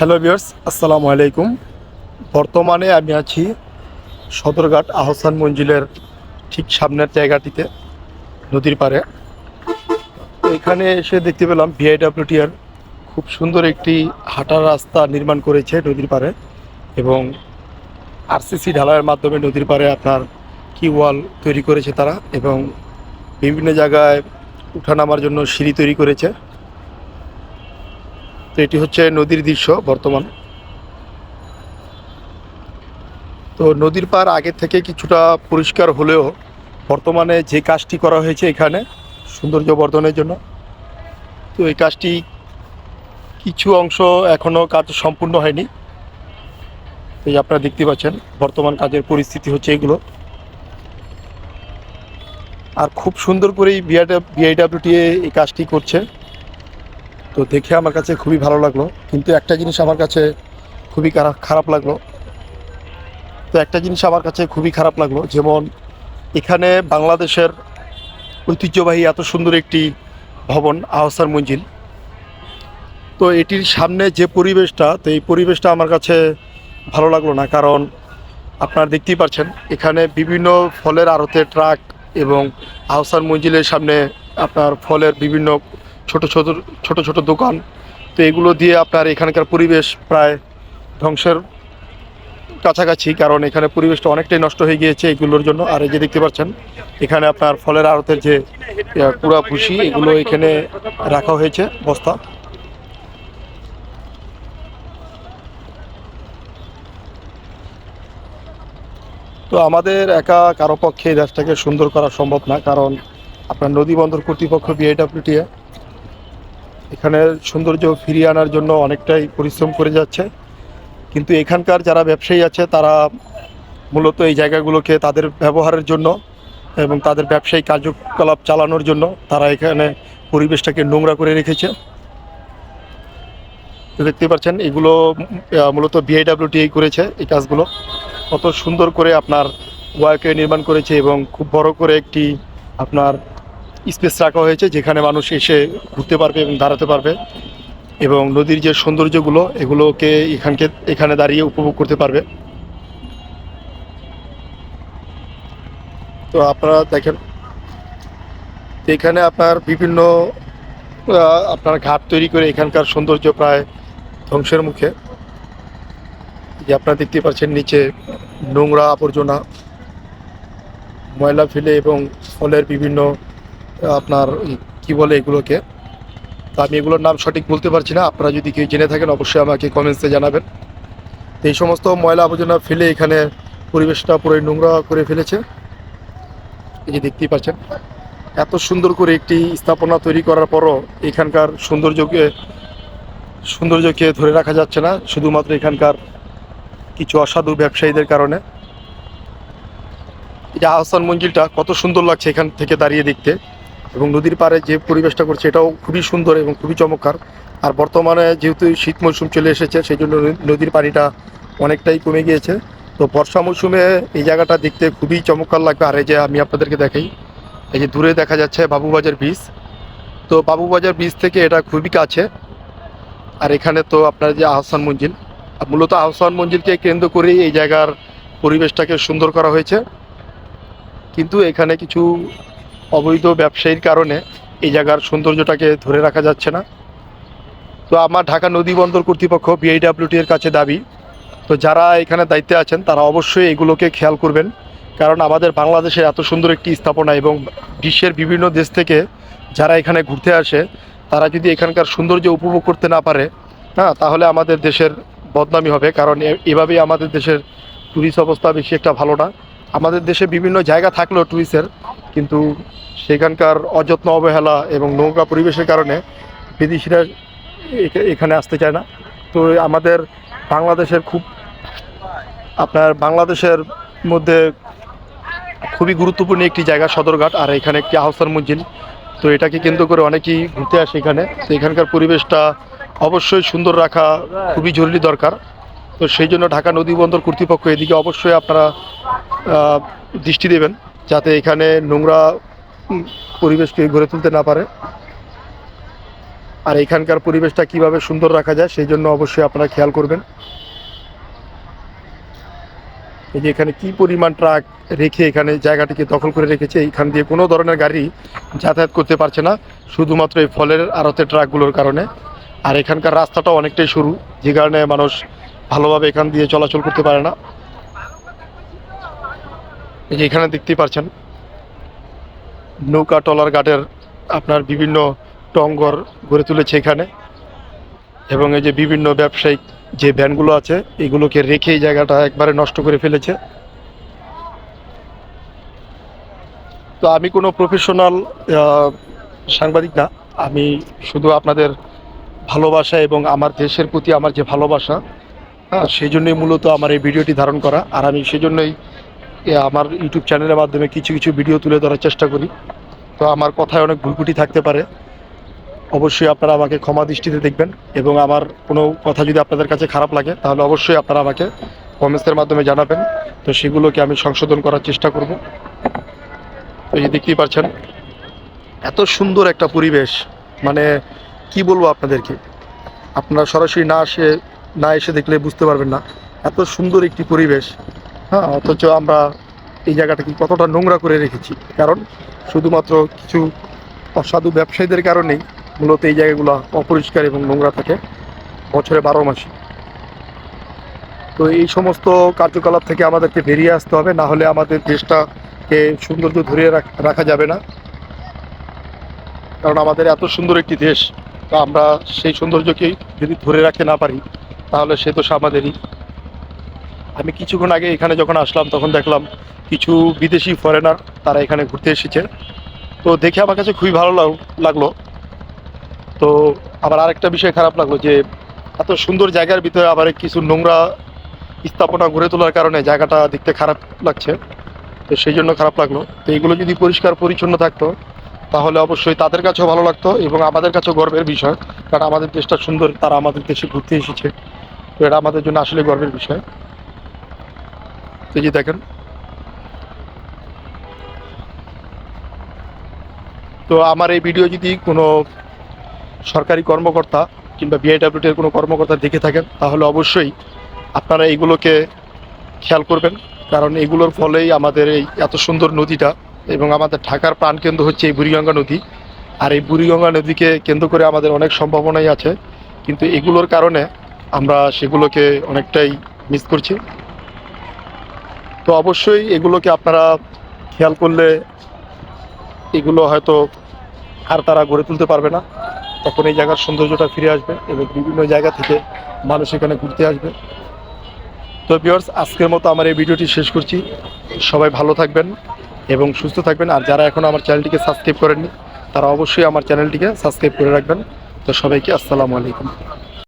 Hello viewers, আসসালামু আলাইকুম। বর্তমানে আমি আছি সদরঘাট আহসান মঞ্জিলের ঠিক সামনের জায়গাটিতে, নদীর পাড়ে। এখানে এসে দেখতে পেলাম ভিআইডাব্লিউটিআর খুব সুন্দর একটি হাঁটার রাস্তা নির্মাণ করেছে নদীর পাড়ে এবং আরসিসি ঢালাইয়ের মাধ্যমে নদীর পাড়ে আপনার কি ওয়াল তৈরি করেছে তারা এবং বিভিন্ন জায়গায় উঠানামার জন্য সিঁড়ি তৈরি করেছে। তো এটি হচ্ছে নদীর দৃশ্য বর্তমান। তো নদীর পার আগে থেকে কিছুটা পরিষ্কার হলেও বর্তমানে যে কাজটি করা হয়েছে এখানে সৌন্দর্য বর্ধনের জন্য, তো এই কাজটি কিছু অংশ এখনও কাজ সম্পূর্ণ হয়নি। এই আপনারা দেখতে পাচ্ছেন, বর্তমান কাজের পরিস্থিতি হচ্ছে এগুলো। আর খুব সুন্দর করেই বিআইডাব্লিউটিএ এই কাজটি করছে। তো দেখে আমার কাছে খুবই ভালো লাগল। কিন্তু একটা জিনিস আমার কাছে খুবই খারাপ- লাগল। তো একটা জিনিস আমার কাছে খুবই খারাপ লাগল, যেমন এখানে বাংলাদেশের ঐতিহ্যবাহী এত সুন্দর একটি ভবন, আহসান মঞ্জিল। তো এটির সামনে যে পরিবেশটা, তো এই পরিবেশটা আমার কাছে ভালো লাগল না, কারণ আপনারা দেখতেই পাচ্ছেন এখানে বিভিন্ন ফলের আড়তে ট্রাক এবং আহসান মঞ্জিলের সামনে আপনার ফলের বিভিন্ন ছোট ছোট ছোট ছোট দোকান। তো এগুলো দিয়ে আপনার এখানকার পরিবেশ প্রায় ধ্বংসের কাছাকাছি, কারণ এখানে পরিবেশটা অনেকটাই নষ্ট হয়ে গিয়েছে এগুলোর জন্য। আর এই যে দেখতে পাচ্ছেন, এখানে আপনার ফলের আড়তের যে কুড়া ভুসি, এগুলো এখানে রাখা হয়েছে, বস্তা। তো আমাদের একা কারও পক্ষে এই দেশটাকে সুন্দর করা সম্ভব না, কারণ আপনার নদী বন্দর কর্তৃপক্ষ বিআইডাব্লিউটিএ এখানে সৌন্দর্য ফিরিয়ে আনার জন্য অনেকটাই পরিশ্রম করে যাচ্ছে। কিন্তু এখানকার যারা ব্যবসায়ী আছে, তারা মূলত এই জায়গাগুলোকে তাদের ব্যবহারের জন্য এবং তাদের ব্যবসায়ী কার্যকলাপ চালানোর জন্য তারা এখানে পরিবেশটাকে নোংরা করে রেখেছে। দেখতে পাচ্ছেন, এগুলো মূলত বিআইডাব্লিউটিআই করেছে এই কাজগুলো। কত সুন্দর করে আপনার ওয়ার্কে নির্মাণ করেছে এবং খুব বড় করে একটি আপনার স্পেস রাখা হয়েছে যেখানে মানুষ এসে ঘুরতে পারবে এবং দাঁড়াতে পারবে। এবং নদীর যে সৌন্দর্যগুলো, এগুলোকে এখানকে, এখানে দাঁড়িয়ে উপভোগ করতে পারবে। তো আপনারা দেখেন, এখানে আপনার বিভিন্ন আপনার ঘাট তৈরি করে এখানকার সৌন্দর্য প্রায় ধ্বংসের মুখে। যে আপনারা দেখতে পাচ্ছেন নিচে নোংরা আবর্জনা, ময়লা ফেলে এবং ফলের বিভিন্ন আপনার কি বলে এগুলোকে? তো আমি এগুলোর নাম সঠিক বলতে পারছি না। আপনারা যদি কেউ জেনে থাকেন, অবশ্যই আমাকে কমেন্টসে জানাবেন। তো এই সমস্ত ময়লা আবর্জনা ফেলে এখানে পরিবেশটা পুরো নোংরা করে ফেলেছে। এই যে দেখতেই পাচ্ছেন, এত সুন্দর করে একটি স্থাপনা তৈরি করার পরও এখানকার সৌন্দর্যকে সৌন্দর্যকে ধরে রাখা যাচ্ছে না। শুধুমাত্র এখানকার কিছু অসাধু ব্যবসায়ীদের কারণে। এই যে আহসান মঞ্জিলটা কত সুন্দর লাগছে এখান থেকে দাঁড়িয়ে দেখতে। এবং নদীর পাড়ে যে পরিবেশটা করছে এটাও খুবই সুন্দর এবং খুবই চমৎকার। আর বর্তমানে যেহেতু শীত মৌসুম চলে এসেছে সেই জন্য নদীর পানিটা অনেকটাই কমে গিয়েছে। তো বর্ষা মৌসুমে এই জায়গাটা দেখতে খুবই চমৎকার লাগবে। আর এই যে আমি আপনাদেরকে দেখাই, এই যে দূরে দেখা যাচ্ছে বাবুবাজার বীজ তো বাবুবাজার বীজ থেকে এটা খুবই কাছে। আর এখানে তো আপনার যে আহসান মঞ্জিল মূলত আহসান মঞ্জিলকে কেন্দ্র করেই এই জায়গার পরিবেশটাকে সুন্দর করা হয়েছে। কিন্তু এখানে কিছু অবৈধ ব্যবসায়ীর কারণে এই জায়গার সৌন্দর্যটাকে ধরে রাখা যাচ্ছে না। তো আমার ঢাকা নদী বন্দর কর্তৃপক্ষ বিআইডাব্লিউটি এর কাছে দাবি। তো যারা এখানে দায়িত্বে আছেন, তারা অবশ্যই এগুলোকে খেয়াল করবেন। কারণ আমাদের বাংলাদেশে এত সুন্দর একটি স্থাপনা এবং বিশ্বের বিভিন্ন দেশ থেকে যারা এখানে ঘুরতে আসে, তারা যদি এখানকার সৌন্দর্য উপভোগ করতে না পারে হ্যাঁ তাহলে আমাদের দেশের বদনামি হবে। কারণ এভাবেই আমাদের দেশের ট্যুরিস্ট অবস্থা বেশি একটা ভালো না। আমাদের দেশে বিভিন্ন জায়গা থাকলেও ট্যুরিস্টের কিন্তু সেখানকার অযত্ন অবহেলা এবং নৌকা পরিবেশের কারণে বিদেশিরা এখা- এখানে আসতে চায় না। তো আমাদের বাংলাদেশের খুব আপনার বাংলাদেশের মধ্যে খুবই গুরুত্বপূর্ণ একটি জায়গা সদরঘাট আর এখানে একটি আহসান মঞ্জিল তো এটাকে কেন্দ্র করে অনেকেই ঘুরতে আসে এখানে। তো এখানকার পরিবেশটা অবশ্যই সুন্দর রাখা খুবই জরুরি দরকার। তো সেই জন্য ঢাকা নদী বন্দর কর্তৃপক্ষ এদিকে অবশ্যই আপনারা দৃষ্টি দেবেন। যাতে এখানে নোংরা পরিবেশকে গড়ে তুলতে না পারে। আর এখানকার পরিবেশটা কীভাবে সুন্দর রাখা যায়, সেই জন্য অবশ্যই আপনারা খেয়াল করবেন। এই যে এখানে কি পরিমাণ ট্রাক রেখে এখানে জায়গাটিকে দখল করে রেখেছে, এইখান দিয়ে কোনো ধরনের গাড়ি যাতায়াত করতে পারছে না, শুধুমাত্র এই ফলের আড়তে ট্রাকগুলোর কারণে। আর এখানকার রাস্তাটাও অনেকটাই সরু, যে কারণে মানুষ ভালোভাবে এখান দিয়ে চলাচল করতে পারে না। এখানে দেখতেই পাচ্ছেন নৌকা টলার ঘাটের আপনার বিভিন্ন টঙ্গর গড়ে তুলেছে এখানে এবং এই যে বিভিন্ন ব্যবসায়িক যে ভ্যানগুলো আছে এগুলোকে রেখে এই জায়গাটা একবারে নষ্ট করে ফেলেছে। তো আমি কোনো প্রফেশনাল সাংবাদিক না আমি শুধু আপনাদের ভালোবাসা এবং আমার দেশের প্রতি আমার যে ভালোবাসা হ্যাঁ। সেই জন্যই মূলত আমার এই ভিডিওটি ধারণ করা। আর আমি সেই জন্যই আমার ইউটিউব চ্যানেলের মাধ্যমে কিছু কিছু ভিডিও তুলে ধরার চেষ্টা করি। তো আমার কথায় অনেক ভুলকুটি থাকতে পারে। অবশ্যই আপনারা আমাকে ক্ষমা দৃষ্টিতে দেখবেন এবং আমার কোনো কথা যদি আপনাদের কাছে খারাপ লাগে, তাহলে অবশ্যই আপনারা আমাকে কমেন্টসের মাধ্যমে জানাবেন। তো সেগুলোকে আমি সংশোধন করার চেষ্টা করব। তো এই দেখতেই পাচ্ছেন এত সুন্দর একটা পরিবেশ। মানে কি বলব আপনাদেরকে? আপনারা সরাসরি না আসে, না এসে দেখলে বুঝতে পারবেন না। এত সুন্দর একটি পরিবেশ। হ্যাঁ অথচ আমরা এই জায়গাটাকে কতটা নোংরা করে রেখেছি। কারণ শুধুমাত্র কিছু অসাধু ব্যবসায়ীদের কারণেই মূলত এই জায়গাগুলো অপরিষ্কার এবং নোংরা থাকে বছরে বারো মাসে। তো এই সমস্ত কার্যকলাপ থেকে আমাদেরকে বেরিয়ে আসতে হবে, না হলে আমাদের দেশটাকে সৌন্দর্য ধরিয়ে রাখ- যাবে না। কারণ আমাদের এত সুন্দর একটি দেশ আমরা সেই সৌন্দর্যকেই যদি ধরে রাখতে না পারি, তাহলে সে তো আমাদেরই। আমি কিছুক্ষণ আগে এখানে যখন আসলাম, তখন দেখলাম কিছু বিদেশি ফরেনার তারা এখানে ঘুরতে এসেছে। তো দেখে আমার কাছে খুবই ভালো লাগ- লাগল। তো আবার আরেকটা বিষয় খারাপ লাগল যে, এত সুন্দর জায়গার ভিতরে আবার কিছু নোংরা স্থাপনা গড়ে তোলার কারণে জায়গাটা দেখতে খারাপ লাগছে। তো সেই জন্য খারাপ লাগল। তো এগুলো যদি পরিষ্কার পরিচ্ছন্ন থাকতো, তাহলে অবশ্যই তাদের কাছেও ভালো লাগতো এবং আমাদের কাছেও গর্বের বিষয়, কারণ আমাদের দেশটা সুন্দর, তারা আমাদের দেশে ঘুরতে এসেছে। তো এটা আমাদের জন্য আসলে গর্বের বিষয়। এই যে দেখেন। তো আমার এই ভিডিও যদি কোনো সরকারি কর্মকর্তা কিংবা বিআইডাব্লিউটির কোনো কর্মকর্তা দেখে থাকেন, তাহলে অবশ্যই আপনারা এইগুলোকে খেয়াল করবেন। কারণ এগুলোর ফলেই আমাদের এই এত সুন্দর নদীটা এবং আমাদের ঢাকার প্রাণকেন্দ্র হচ্ছে এই বুড়িগঙ্গা নদী। আর এই বুড়িগঙ্গা নদীকে কেন্দ্র করে আমাদের অনেক সম্ভাবনাই আছে। কিন্তু এগুলোর কারণে আমরা সেগুলোকে অনেকটাই মিস করছি। তো অবশ্যই এগুলোকে আপনারা খেয়াল করলে এগুলো হয়তো আর তারা গড়ে তুলতে পারবে না। তখন এই জায়গার সৌন্দর্যটা ফিরে আসবে এবং বিভিন্ন জায়গা থেকে মানুষ এখানে ঘুরতে আসবে। তো বিয়ার্স আজকের মতো আমার এই ভিডিওটি শেষ করছি। সবাই ভালো থাকবেন এবং সুস্থ থাকবেন। আর যারা এখন আমার চ্যানেলটিকে সাবস্ক্রাইব করেননি, তারা অবশ্যই আমার চ্যানেলটিকে সাবস্ক্রাইব করে রাখবেন। তো সবাইকে আসসালামু আলাইকুম।